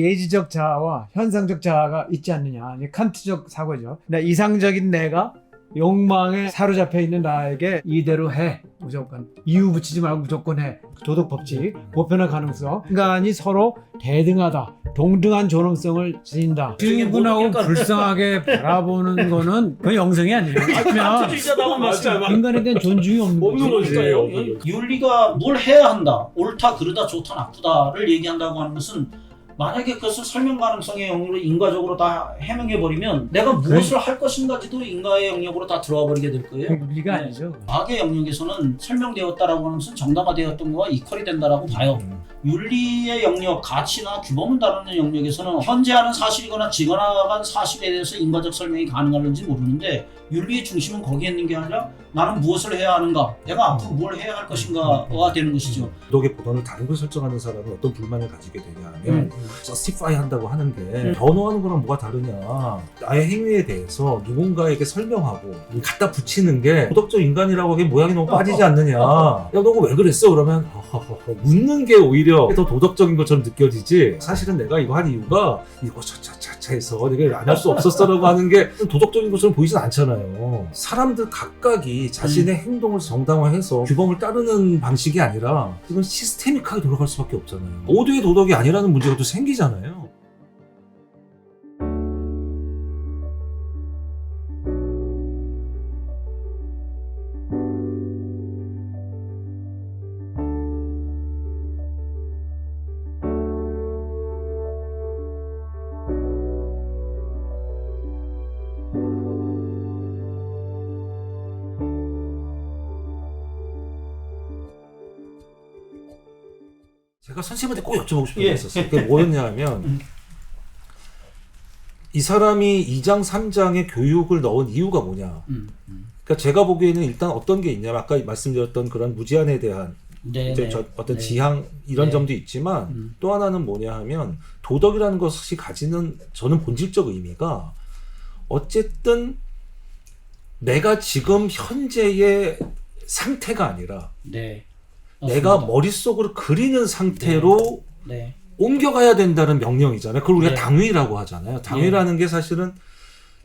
예지적 자아와 현상적 자아가 있지 않느냐. 이게 칸트적 사고죠. 근데 이상적인 내가 욕망에 사로잡혀 있는 나에게 이대로 해. 무조건. 이유 붙이지 말고 무조건 해. 도덕 법칙, 보편화 가능성. 인간이 서로 대등하다. 동등한 존엄성을 지닌다. 충분하고 불쌍하게 바라보는 거는 그건 영성이 아니에요. 주의자다고 말씀. 인간에 대한 존중이 없는 없는 거지. 거지. 그러니까요. 윤리가 뭘 해야 한다, 옳다, 그르다, 좋다, 나쁘다를 얘기한다고 하는 것은 만약에 그것을 설명 가능성의 영역으로 인과적으로 다 해명해 버리면 내가 무엇을 할 것인가지도 인과의 영역으로 다 들어와 버리게 될 거예요. 윤리가 네. 아니죠. 과학의 영역에서는 설명되었다라고 하는 것은 정당화되었던 거와 이퀄이 된다라고 봐요. 윤리의 영역, 가치나 규범을 다루는 영역에서는 현재 하는 사실이거나 지나간 사실에 대해서 인과적 설명이 가능할는지 모르는데 윤리의 중심은 거기에 있는 게 아니라 나는 무엇을 해야 하는가, 내가 앞으로 뭘 해야 할 것인가가 되는 것이죠. 도덕의 보단을 다른 걸 설정하는 사람은 어떤 불만을 가지게 되냐 하면 음. justify 한다고 하는 게 음. 변호하는 거랑 뭐가 다르냐? 나의 행위에 대해서 누군가에게 설명하고 갖다 붙이는 게 도덕적 인간이라고 하기엔 모양이 너무 빠지지 않느냐? 야 너가 왜 그랬어? 그러면 묻는 게 오히려 더 도덕적인 것처럼 느껴지지. 사실은 내가 이거 한 이유가 이거 차차차차 해서 내가 안 할 수 없었어라고 하는 게 도덕적인 것처럼 보이진 않잖아요. 사람들 각각이 자신의 행동을 정당화해서 규범을 따르는 방식이 아니라 이건 시스테믹하게 돌아갈 수밖에 없잖아요. 모두의 도덕이 아니라는 문제가 또 생기잖아요 제가 선생님한테 꼭 여쭤보고 싶은 게 예. 있었어요. 그게 뭐였냐면 음. 이 사람이 2장 3장에 교육을 넣은 이유가 뭐냐. 음, 음. 그러니까 제가 보기에는 일단 어떤 게 있냐면 아까 말씀드렸던 그런 무지한에 대한 네, 이제 네. 저 어떤 네. 지향 이런 네. 점도 있지만 음. 또 하나는 뭐냐 하면 도덕이라는 것이 가지는 저는 본질적 의미가 어쨌든 내가 지금 현재의 상태가 아니라 네. 내가. 머릿속으로 그리는 상태로 네. 옮겨가야 된다는 명령이잖아요. 그걸 우리가 네. 당위라고 하잖아요. 당위라는 게 사실은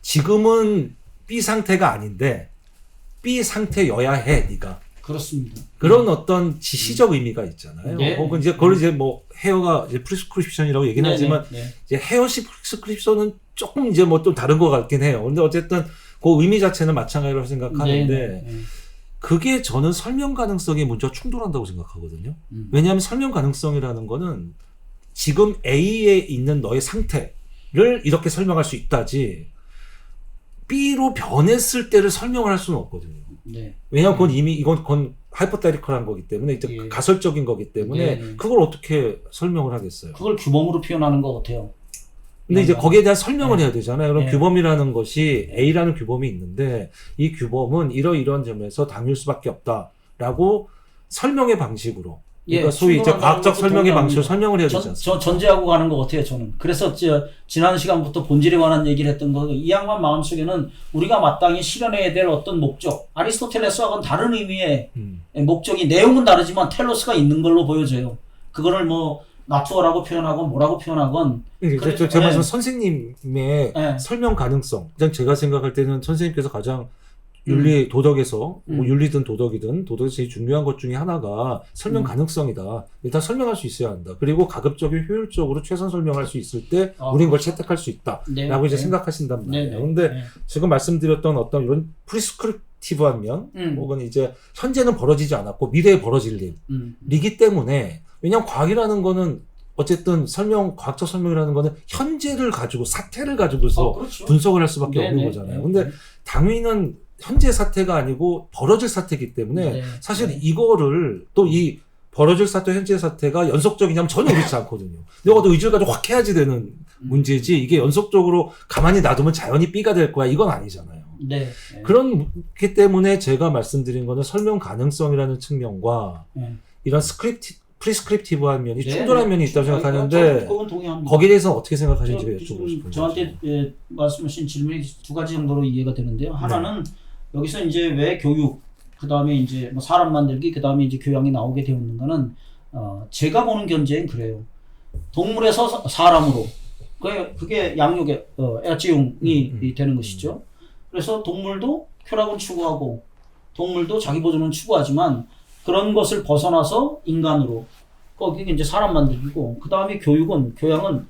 지금은 B 상태가 아닌데 B 상태여야 해, 네가. 그렇습니다. 그런 어떤 지시적 의미가 있잖아요. 네. 혹은 이제 그걸 이제 뭐 헤어가 이제 프리스크립션이라고 얘기는 네, 하지만 네, 네. 이제 헤어식 프리스크립션은 조금 이제 뭐 좀 다른 것 같긴 해요. 근데 어쨌든 그 의미 자체는 마찬가지라고 생각하는데 네, 네, 네. 그게 저는 설명 가능성의 문제와 충돌한다고 생각하거든요. 음. 왜냐하면 설명 가능성이라는 거는 지금 A에 있는 너의 상태를 이렇게 설명할 수 있다지 B로 변했을 때를 설명을 할 수는 없거든요. 네. 왜냐하면 그건 이미 이건 그건 하이퍼테리컬한 거기 때문에 이제 예. 가설적인 거기 때문에 네, 네. 그걸 어떻게 설명을 하겠어요. 그걸 규범으로 표현하는 것 같아요. 근데 이제 네. 거기에 대한 설명을 네. 해야 되잖아요. 그럼 네. 규범이라는 것이 A라는 규범이 있는데 이 규범은 이러이러한 점에서 당일 수밖에 없다라고 설명의 방식으로 그러니까 소위 이제 과학적 설명의. 방식으로 설명을 해야 되지 않습니까? 저 전제하고 가는 것 같아요, 저는. 그래서 저, 지난 시간부터 본질에 관한 얘기를 했던 거, 이 양반 마음속에는 우리가 마땅히 실현해야 될 어떤 목적, 아리스토텔레스와는 다른 의미의 음. 목적이, 내용은 다르지만 텔로스가 있는 걸로 보여져요. 그거를 뭐, 나투어라고 표현하건 뭐라고 표현하건, 그러니까 그래서- 저- 제가 말씀 네. 선생님의 네. 설명 가능성. 그냥 제가 생각할 때는 선생님께서 가장 윤리 도덕에서 뭐 음. 윤리든 도덕이든 도덕에서 제일 중요한 것 중에 하나가 설명 음. 가능성이다. 일단 설명할 수 있어야 한다. 그리고 가급적이 효율적으로 최선 설명할 수 있을 때 아, 우린 그걸 채택할 수 있다라고 네. 이제 네. 생각하신단 네, 말이에요. 네. 근데 네. 지금 말씀드렸던 어떤 이런 프리스크립티브한 면 음. 혹은 이제 현재는 벌어지지 않았고 미래에 벌어질 일 음. 이기 때문에 왜냐하면 과학이라는 거는 어쨌든 설명 과학적 설명이라는 거는 현재를 가지고 사태를 가지고서 어, 그렇죠. 분석을 할 수밖에 네, 없는 네, 거잖아요. 네. 근데 당위는 현재 사태가 아니고 벌어질 사태이기 때문에 네, 사실 네. 이거를 또 이 벌어질 사태 현재 사태가 연속적이냐면 전혀 그렇지 않거든요. 내가 또 의지를 가지고 확 해야지 되는 음. 문제지 이게 연속적으로 가만히 놔두면 자연히 B가 될 거야 이건 아니잖아요. 네. 네. 그렇기 때문에 제가 말씀드린 거는 설명 가능성이라는 측면과 네. 이런 스크립티 프리스크립티브한 면이 네, 충돌한 네. 면이 있다고 저- 생각하는데. 거기에 대해서 어떻게 생각하시는지 저- 여쭤보고 싶은데 저한테 예, 말씀하신 질문이 두 가지 정도로 이해가 되는데요. 네. 하나는 여기서 이제 왜 교육, 그 다음에 이제 뭐 사람 만들기, 그 다음에 이제 교양이 나오게 되었는가는 어, 제가 보는 견제는 그래요. 동물에서 사- 사람으로 그게, 그게 양육의 어, 애지용이 음, 음, 되는 음. 것이죠. 그래서 동물도 쾌락은 추구하고 동물도 자기 보존은 추구하지만 그런 것을 벗어나서 인간으로 거기 이제 사람 만들기고 그 다음에 교육은 교양은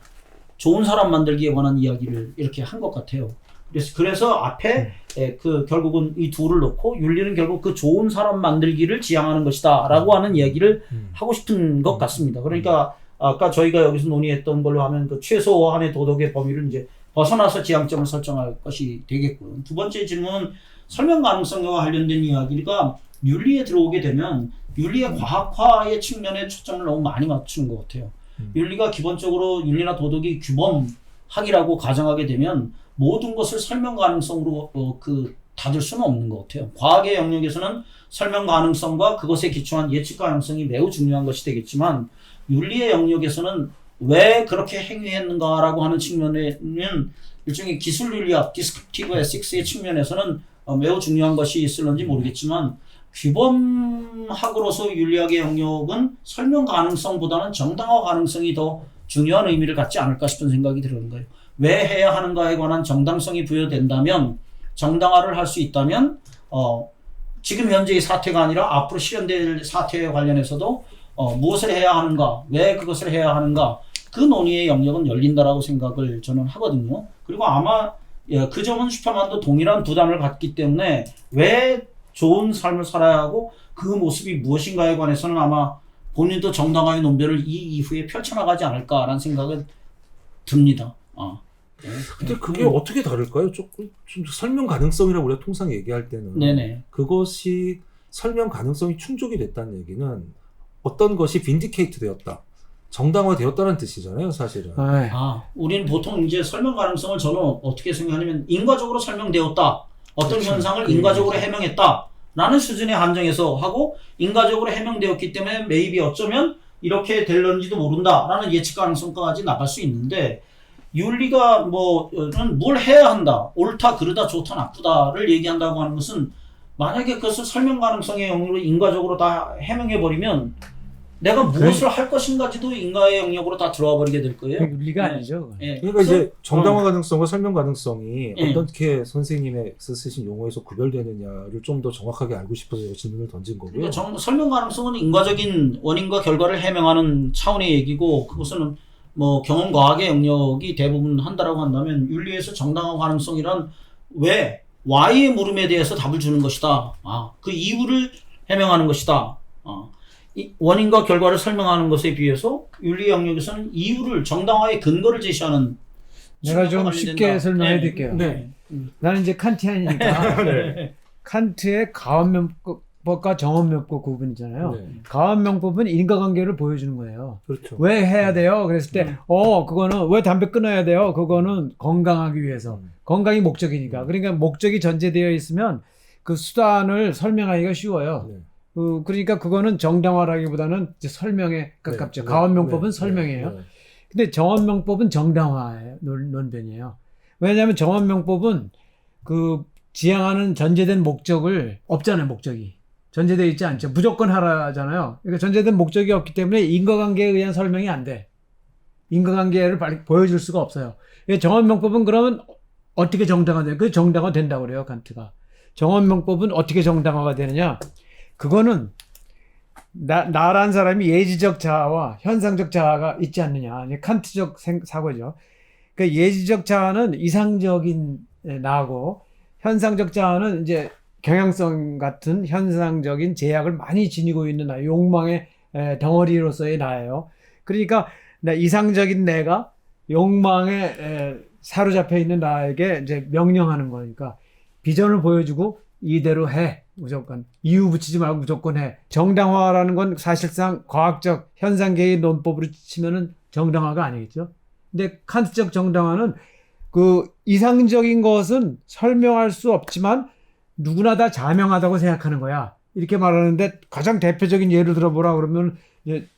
좋은 사람 만들기에 관한 이야기를 이렇게 한 것 같아요. 그래서 그래서 앞에 에, 그 결국은 이 둘을 놓고 윤리는 결국 그 좋은 사람 만들기를 지향하는 것이다라고 하는 이야기를 음. 하고 싶은 것 같습니다. 그러니까 아까 저희가 여기서 논의했던 걸로 하면 그 최소한의 도덕의 범위를 이제 벗어나서 지향점을 설정할 것이 되겠고요. 두 번째 질문은 설명 가능성과 관련된 이야기가 윤리에 들어오게 되면 윤리의 과학화의 측면에 초점을 너무 많이 맞추는 것 같아요. 음. 윤리가 기본적으로 윤리나 도덕이 규범학이라고 가정하게 되면 모든 것을 설명 가능성으로 어, 그 닫을 수는 없는 것 같아요. 과학의 영역에서는 설명 가능성과 그것에 기초한 예측 가능성이 매우 중요한 것이 되겠지만 윤리의 영역에서는 왜 그렇게 행위했는가라고 하는 측면에는 일종의 기술 윤리학, 디스크립티브 에식스의 측면에서는 어, 매우 중요한 것이 있을런지 모르겠지만 규범학으로서 윤리학의 영역은 설명 가능성보다는 정당화 가능성이 더 중요한 의미를 갖지 않을까 싶은 생각이 드는 거예요. 왜 해야 하는가에 관한 정당성이 부여된다면 정당화를 할 수 있다면 어, 지금 현재의 사태가 아니라 앞으로 실현될 사태에 관련해서도 어, 무엇을 해야 하는가, 왜 그것을 해야 하는가, 그 논의의 영역은 열린다라고 생각을 저는 하거든요. 그리고 아마 예, 그 점은 슈퍼만도 동일한 부담을 갖기 때문에 왜 좋은 삶을 살아야 하고 그 모습이 무엇인가에 관해서는 아마 본인도 정당화의 논변을 이 이후에 펼쳐나가지 않을까라는 생각은 듭니다. 아. 네. 근데 그게 어떻게 다를까요? 조금 좀 설명 가능성이라고 우리가 통상 얘기할 때는 네네. 그것이 설명 가능성이 충족이 됐다는 얘기는 어떤 것이 빈디케이트 되었다. 정당화 되었다는 뜻이잖아요, 사실은. 아이, 아, 우리는 보통 이제 설명 가능성을 저는 어떻게 생각하냐면 인과적으로 설명되었다. 어떤 그렇죠. 현상을 그 인과적으로 해명했다. 라는 수준에 한정해서 하고 인과적으로 해명되었기 때문에 매입이 어쩌면 이렇게 될런지도 모른다. 라는 예측 가능성까지 나갈 수 있는데 윤리가 뭐는 뭘 해야 한다. 옳다, 그르다, 좋다, 나쁘다를 얘기한다고 하는 것은 만약에 그것을 설명 가능성의 영역으로 인과적으로 다 해명해 버리면 내가 무엇을 할 것인가지도 인과의 영역으로 다 들어와 버리게 될 거예요. 그 윤리가 네. 아니죠. 그건. 예. 그러니까 이제 정당화 가능성과 설명 가능성이 예. 어떻게 선생님의 쓰신 용어에서 구별되느냐를 좀 더 정확하게 알고 싶어서 제가 질문을 던진 거고요. 그러니까 정- 설명 가능성은 인과적인 원인과 결과를 해명하는 차원의 얘기고 그것은 뭐 경험 과학의 영역이 대부분 한다라고 한다면 윤리에서 정당화 가능성이란 왜 Y의 물음에 대해서 답을 주는 것이다. 아, 그 이유를 해명하는 것이다. 아, 이 원인과 결과를 설명하는 것에 비해서 윤리 영역에서는 이유를 정당화의 근거를 제시하는 내가 좀 쉽게. 설명해 네. 드릴게요. 네. 나는 이제 칸티안이니까 네. 칸트의 가원명법과 정원명법 구분이잖아요. 네. 가원명법은 인과관계를 보여주는 거예요. 그렇죠. 왜 해야 돼요? 그랬을 때, 음. 어, 그거는 왜 담배 끊어야 돼요? 그거는 건강하기 위해서. 음. 건강이 목적이니까. 그러니까 목적이 전제되어 있으면 그 수단을 설명하기가 쉬워요. 네. 그, 그러니까 그거는 정당화라기보다는 이제 설명에 가깝죠. 네. 가원명법은 네. 설명이에요. 네. 근데 정원명법은 정당화예요. 논, 논변이에요. 왜냐하면 정원명법은 그 지향하는 전제된 목적을 없잖아요. 목적이 전제되어 있지 않죠. 무조건 하라잖아요. 그러니까 전제된 목적이 없기 때문에 인과관계에 의한 설명이 안 돼. 인과관계를 보여줄 수가 없어요. 그러니까 정원명법은 그러면 어떻게 정당화돼요? 그 정당화 된다고 그래요. 칸트가. 정원명법은 어떻게 정당화가 되느냐? 그거는 나, 나란 사람이 예지적 자아와 현상적 자아가 있지 않느냐. 칸트적 생- 사고죠. 그 예지적 자아는 이상적인 에, 나고 현상적 자아는 이제 경향성 같은 현상적인 제약을 많이 지니고 있는 나, 욕망의 에, 덩어리로서의 나예요. 그러니까 나 이상적인 내가 욕망에 에, 사로잡혀 있는 나에게 이제 명령하는 거니까 비전을 보여주고 이대로 해 무조건. 이유 붙이지 말고 무조건 해. 정당화라는 건 사실상 과학적 현상계의 논법으로 치면은 정당화가 아니겠죠? 근데 칸트적 정당화는 그 이상적인 것은 설명할 수 없지만 누구나 다 자명하다고 생각하는 거야. 이렇게 말하는데 가장 대표적인 예를 들어보라 그러면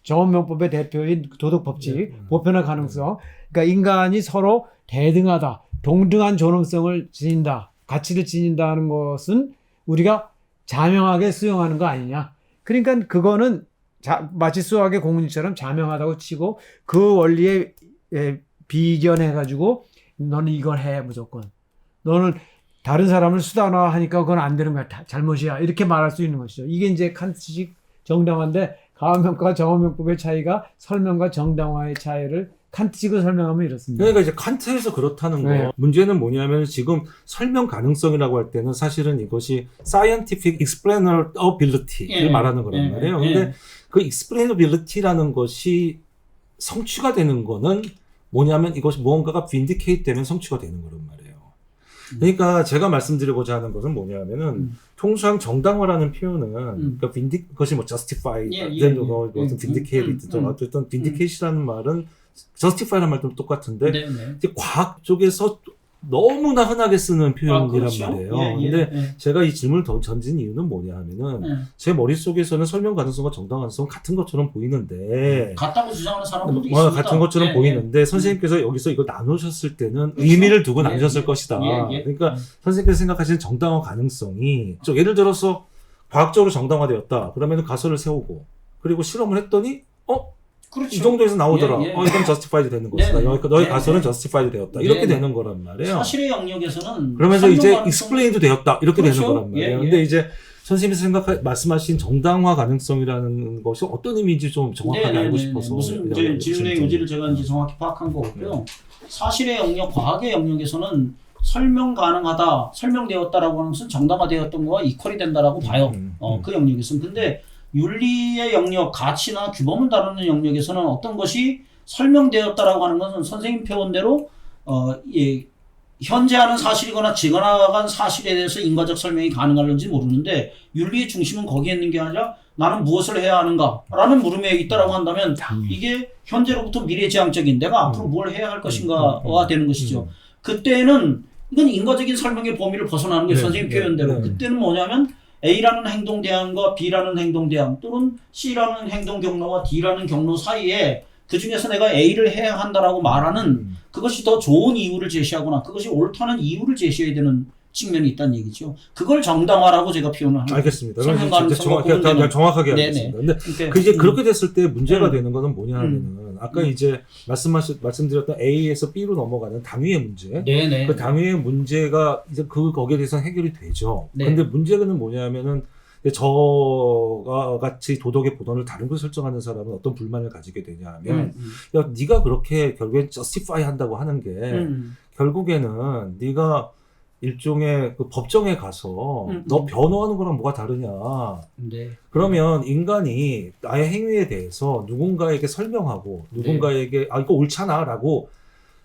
정원명법의 대표인 도덕법칙 네. 보편화 가능성. 그러니까 인간이 서로 대등하다 동등한 존엄성을 지닌다 가치를 지닌다는 것은 우리가 자명하게 수용하는 거 아니냐. 그러니까 그거는 자, 마치 수학의 공문처럼 자명하다고 치고 그 원리에 에, 비견해가지고 너는 이걸 해 무조건. 너는 다른 사람을 수단화하니까 그건 안 되는 거야. 다 잘못이야. 이렇게 말할 수 있는 것이죠. 이게 이제 칸트식 정당화인데 가음명과 정어명법의 차이가 설명과 정당화의 차이를 칸트식으로 설명하면 이렇습니다. 그러니까 이제 칸트에서 그렇다는 거. 네. 문제는 뭐냐면 지금 설명 가능성이라고 할 때는 사실은 이것이 scientific explainability를 예, 말하는 거란 예, 말이에요. 예. 근데 그 explainability라는 것이 성취가 되는 거는 뭐냐면 이것이 무언가가 vindicate 되면 성취가 되는 거란 말이에요. 그러니까 제가 말씀드리고자 하는 것은 뭐냐면은 음. 통상 정당화라는 표현은 음. 그러니까 vindic 그것이 뭐 justified, 예, 예, then 예. 뭐 음, 어떤 vindicated든 음, 음, 어쨌든 vindicat이라 justify라는 말도 똑같은데 네, 네. 과학 쪽에서 너무나 흔하게 쓰는 표현이란 아, 그렇죠. 말이에요. 예, 예, 근데 예. 제가 이 질문을 더 던진 이유는 뭐냐 하면은 예. 제 머릿속에서는 설명 가능성과 정당 가능성은 같은 것처럼 보이는데 같다고 주장하는 사람들도 뭐 있습니다. 같은 것처럼 예, 보이는데 선생님께서 여기서 이걸 나누셨을 때는 의미를 두고 예, 나누셨을 예. 것이다. 예, 예. 그러니까 선생님께서 생각하시는 정당화 가능성이 저 예를 들어서 과학적으로 정당화되었다. 그러면 가설을 세우고 그리고 실험을 했더니 어? 그렇죠. 이 정도에서 나오더라. 예, 예. 어, 이건 저스티파이드 되는 것이다. 네, 너희, 너희 네, 가설은 네. 저스티파이드 되었다. 이렇게 네, 네. 되는 거란 말이에요. 사실의 영역에서는 그러면서 이제 익스플레인도 되었다. 이렇게 그렇죠. 되는 거란 말이에요. 예, 예. 근데 이제 선생님이 생각 말씀하신 정당화 가능성이라는 것이 어떤 의미인지 좀 정확하게 네, 네, 알고 네, 싶어서 네. 무슨 이제 질문의. 요지를 제가 이제 정확히 파악한 거고요. 사실의 영역, 과학의 영역에서는 설명 가능하다, 설명되었다라고 하는 것은 정당화되었던 거와 이퀄이 된다라고 봐요. 음, 어, 음. 그 영역에서는. 근데 윤리의 영역, 가치나 규범을 다루는 영역에서는 어떤 것이 설명되었다라고 하는 것은 선생님 표현대로 어, 예, 현재 하는 사실이거나 지나간 사실에 대해서 인과적 설명이 가능할는지 모르는데 윤리의 중심은 거기에 있는 게 아니라 나는 무엇을 해야 하는가라는 물음에 있다라고 한다면 당연히. 이게 현재로부터 미래지향적인 내가 앞으로 음. 뭘 해야 할 음, 것인가가 음, 되는 것이죠. 음. 그때는 이건 인과적인 설명의 범위를 벗어나는 게 네, 선생님 네, 표현대로 네. 그때는 뭐냐면 A라는 행동 대항과 B라는 행동 대항 또는 C라는 행동 경로와 D라는 경로 사이에 그 중에서 내가 A를 해야 한다라고 말하는 음. 그것이 더 좋은 이유를 제시하거나 그것이 옳다는 이유를 제시해야 되는 측면이 있다는 얘기죠. 그걸 정당화라고 제가 표현을 합니다. 알겠습니다. 설명 가능성과 정확하게 네네. 알겠습니다. 근데 그러니까 그 이제 음, 그렇게 됐을 때 문제가 음. 되는 것은 뭐냐 하면은 아까 음. 이제 말씀하신 말씀드렸던 A에서 B로 넘어가는 당위의 문제. 네네. 그 당위의 문제가 이제 그 거기에 대해서는 해결이 되죠. 네. 근데 문제는 뭐냐면은 저가 같이 도덕의 보던을 다른 걸 설정하는 사람은 어떤 불만을 가지게 되냐면 음, 음, 야 네가 그렇게 결국엔 justify 한다고 하는 게 음. 결국에는 네가 일종의 그 법정에 가서 음, 너 음. 변호하는 거랑 뭐가 다르냐. 네. 그러면 인간이 나의 행위에 대해서 누군가에게 설명하고 누군가에게 아 이거 옳잖아라고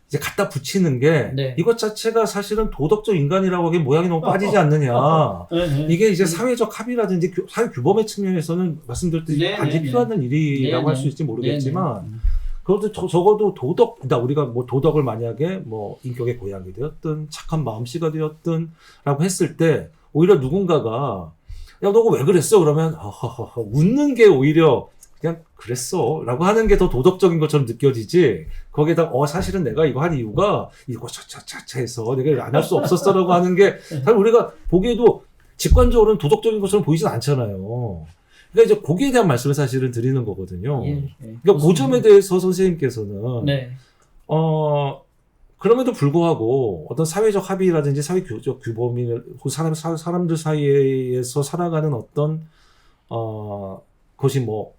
이제 갖다 붙이는 게 네. 이것 자체가 사실은 도덕적 인간이라고 하기엔 모양이 너무 빠지지 않느냐. 네, 네. 이게 이제 음. 사회적 합의라든지 규- 사회 규범의 측면에서는 말씀드렸듯이 네, 반드시 네, 필요한 일이라고 네, 할수 네. 있을지 모르겠지만 네, 네. 그것도 저- 적어도 도덕, 그러니까 우리가 뭐 도덕을 만약에 뭐 인격의 고양이 되었든 착한 마음씨가 되었든 라고 했을 때 오히려 누군가가 야, 너가 왜 그랬어? 그러면 허허허 웃는 게 오히려 그냥 그랬어 라고 하는 게 더 도덕적인 것처럼 느껴지지. 거기에다 어 사실은 내가 이거 한 이유가 이거 차차차차 해서 내가 안 할 수 없었어 라고 하는 게 사실 우리가 보기에도 직관적으로는 도덕적인 것처럼 보이진 않잖아요 그러니까 이제 거기에 대한 말씀을 사실은 드리는 거거든요 예, 예. 그러니까 그 점에 대해서 선생님께서는 네. 어 그럼에도 불구하고 어떤 사회적 합의라든지 사회 교적 규범을 그 사람 사, 사람들 사이에서 살아가는 어떤 어 것이 뭐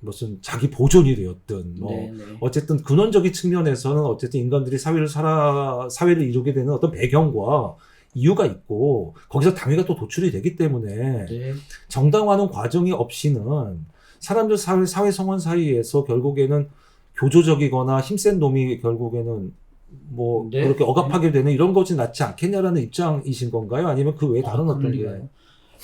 무슨 자기 보존이 되었든 뭐 네, 네. 어쨌든 근원적인 측면에서는 어쨌든 인간들이 사회를 살아 사회를 이루게 되는 어떤 배경과 이유가 있고 거기서 당위가 또 도출이 되기 때문에 네. 정당화하는 과정이 없이는 사람들 사회, 사회 성원 사이에서 결국에는 교조적이거나 힘센 놈이 결국에는 뭐 네. 그렇게 억압하게 되는 이런 것이 낫지 않겠냐라는 입장이신 건가요? 아니면 그 외에 다른 아, 어떤 게?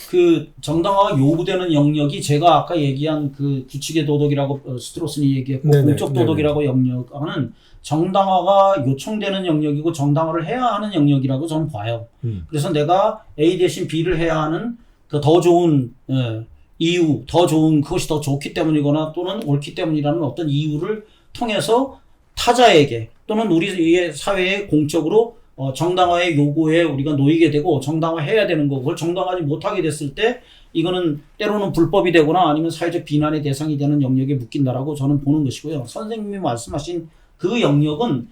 그 정당화가 요구되는 영역이 제가 아까 얘기한 그 규칙의 도덕이라고 어, 스트로스니 얘기했고 네네, 공적 도덕이라고 영역하는 정당화가 요청되는 영역이고 정당화를 해야 하는 영역이라고 저는 봐요. 음. 그래서 내가 A 대신 B를 해야 하는 그 더 좋은 예, 이유, 더 좋은 그것이 더 좋기 때문이거나 또는 옳기 때문이라는 어떤 이유를 통해서 타자에게 또는 우리의 사회에 공적으로 어, 정당화의 요구에 우리가 놓이게 되고 정당화해야 되는 거고 그걸 정당화하지 못하게 됐을 때 이거는 때로는 불법이 되거나 아니면 사회적 비난의 대상이 되는 영역에 묶인다라고 저는 보는 것이고요. 선생님이 말씀하신 그 영역은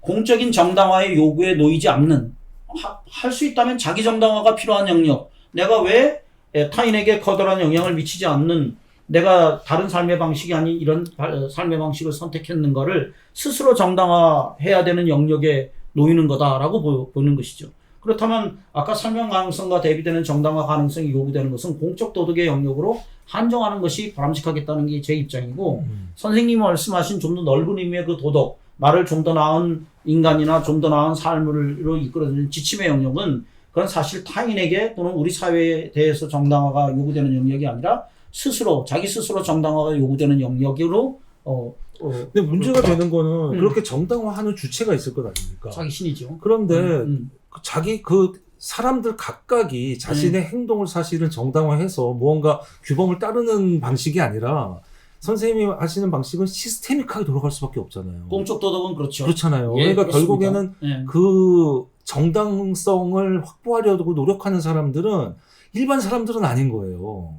공적인 정당화의 요구에 놓이지 않는 할 수 있다면 자기 정당화가 필요한 영역 내가 왜 에, 타인에게 커다란 영향을 미치지 않는 내가 다른 삶의 방식이 아닌 이런 바- 삶의 방식을 선택했는가를 스스로 정당화해야 되는 영역에 놓이는 거다라고 보, 보는 것이죠. 그렇다면 아까 설명 가능성과 대비되는 정당화 가능성이 요구되는 것은 공적 도덕의 영역으로 한정하는 것이 바람직하겠다는 게 제 입장이고 음. 선생님이 말씀하신 좀 더 넓은 의미의 그 도덕, 나를 좀 더 나은 인간이나 좀 더 나은 삶으로 이끌어주는 지침의 영역은 그건 사실 타인에게 또는 우리 사회에 대해서 정당화가 요구되는 영역이 아니라 스스로 자기 스스로 정당화가 요구되는 영역으로 어, 어 근데 문제가 되는 거는 음. 그렇게 정당화하는 주체가 있을 것 아닙니까? 자기 신이죠. 그런데 음, 그 자기 그 사람들 각각이 자신의 행동을 사실은 정당화해서 무언가 규범을 따르는 방식이 아니라 선생님이 하시는 방식은 시스테믹하게 돌아갈 수밖에 없잖아요. 공적 도덕은 그렇죠. 그렇잖아요. 예, 그러니까 그렇습니다. 결국에는 예. 그 정당성을 확보하려고 노력하는 사람들은 일반 사람들은 아닌 거예요.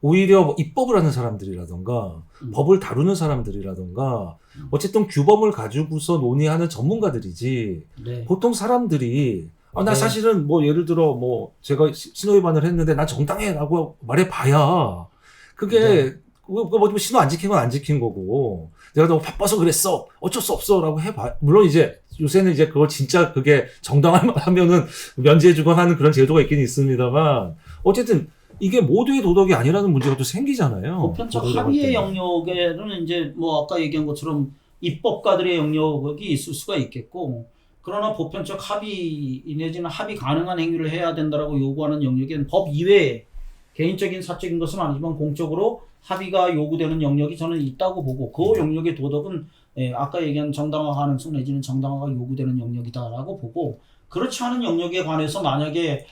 오히려 뭐 입법을 하는 사람들이라던가 음. 법을 다루는 사람들이라던가 음. 어쨌든 규범을 가지고서 논의하는 전문가들이지 네. 보통 사람들이 아, 나 네. 사실은 뭐 예를 들어 뭐 제가 시- 신호위반을 했는데 난 정당해라고 말해봐야 그게 네. 그거 뭐 신호 안 지킨 건 안 지킨 거고 내가 너무 바빠서 그랬어 어쩔 수 없어라고 해봐 물론 이제 요새는 이제 그걸 진짜 그게 정당할 만하면은 면제해주거나 하는 그런 제도가 있긴 있습니다만 어쨌든 이게 모두의 도덕이 아니라는 문제가 또 생기잖아요. 보편적 합의의. 영역에는 이제 뭐 아까 얘기한 것처럼 입법가들의 영역이 있을 수가 있겠고 그러나 보편적 합의 내지는 합의 가능한 행위를 해야 된다라고 요구하는 영역엔 법 이외에 개인적인 사적인 것은 아니지만 공적으로 합의가 요구되는 영역이 저는 있다고 보고 그 영역의 도덕은 예, 아까 얘기한 정당화 가능성 내지는 정당화가 요구되는 영역이다라고 보고 그렇지 않은 영역에 관해서 만약에 에,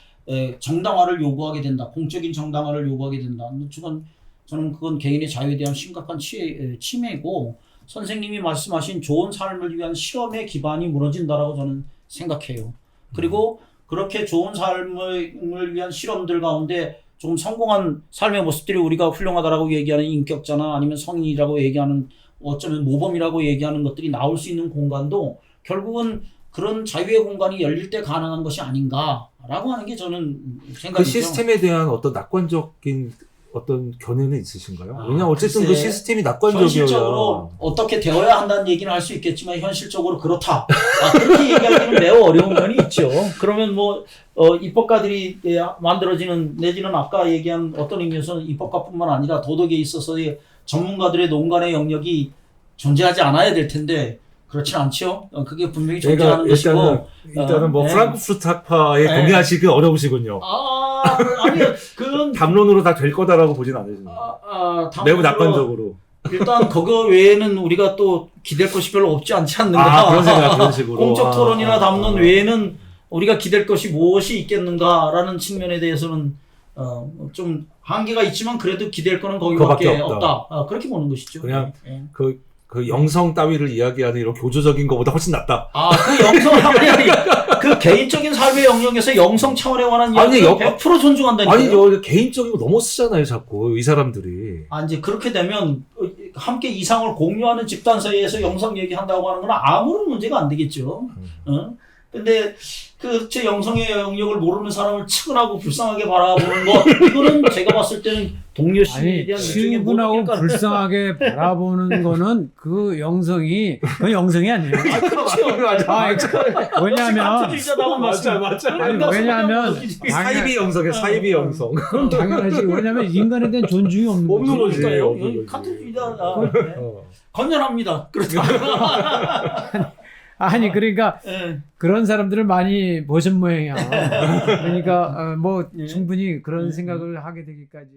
정당화를 요구하게 된다. 공적인 정당화를 요구하게 된다. 저는 저는 그건 개인의 자유에 대한 심각한 치해, 에, 침해고 선생님이 말씀하신 좋은 삶을 위한 실험의 기반이 무너진다라고 저는 생각해요. 그리고 그렇게 좋은 삶을 위한 실험들 가운데 좀 성공한 삶의 모습들이 우리가 훌륭하다라고 얘기하는 인격자나 아니면 성인이라고 얘기하는 어쩌면 모범이라고 얘기하는 것들이 나올 수 있는 공간도 결국은 그런 자유의 공간이 열릴 때 가능한 것이 아닌가 라고 하는 게 저는 그 생각이죠. 시스템에 대한 어떤 낙관적인 어떤 견해는 있으신가요? 아, 왜냐면 어쨌든 그 시스템이 현실적으로 낙관적이어야 어떻게 되어야 한다는 얘기는 할 수 있겠지만 현실적으로 그렇다. 아, 그렇게 얘기하기는 매우 어려운 면이 있죠. 그러면 뭐 어, 입법가들이 예, 만들어지는 내지는 아까 얘기한 어떤 의미에서는 입법가뿐만 아니라 도덕에 있어서의 전문가들의 농간의 영역이 존재하지 않아야 될 텐데 그렇진 않죠. 어, 그게 분명히 존재하는 것이고. 일단은 일단은 어, 뭐 네. 프랑크푸르트 학파에 네. 동의하시기 어려우시군요. 아, 아니요. 그건 담론으로 다 될 거다라고 보진 않으십니다. 아, 아, 매우 담론으로 낙관적으로. 일단 그거 외에는 우리가 또 기댈 것이 별로 없지 않지 않는가. 아 그런 생각 그런 식으로. 공적 아, 토론이나 아, 담론 아. 외에는 우리가 기댈 것이 무엇이 있겠는가라는 측면에 대해서는 어, 좀 한계가 있지만 그래도 기댈 거는 거기밖에 없다. 없다. 아, 그렇게 보는 것이죠. 그냥 예. 그, 그 영성 따위를 이야기하는 이런 교조적인 것보다 훨씬 낫다. 아, 그 영성 그 개인적인 삶의 영역에서 영성 차원에 관한 아니, 이야기를 여- 100% 존중한다니까요. 아니 저 개인적인 거 너무 쓰잖아요 자꾸 이 사람들이. 아, 이제 그렇게 되면 어, 함께 이상을 공유하는 집단 사이에서 영성 얘기한다고 하는 건 아무런 문제가 안 되겠죠. 음. 어? 근데 그 제 영성의 영역을 모르는 사람을 측은하고 불쌍하게 바라보는 거 이거는 제가 봤을 때는 동료 씨에 아니 대한 친분하고? 불쌍하게 바라보는 거는 그 영성이 그 영성이 아니에요. 그렇죠. 아, 왜냐하면 같은주의자다운 말씀. 아니, 왜냐하면 사이비 영성에 사이비 영성. 그럼 당연하지. 왜냐하면 인간에 대한 존중이 없는 거지. 없는 거지. 거지. 카트주의자 어. 건전합니다. 그렇죠. 아니 그러니까 예. 그런 사람들을 많이 보신 모양이야. 그러니까 어, 뭐 예. 충분히 그런 음, 생각을 하게 되기까지.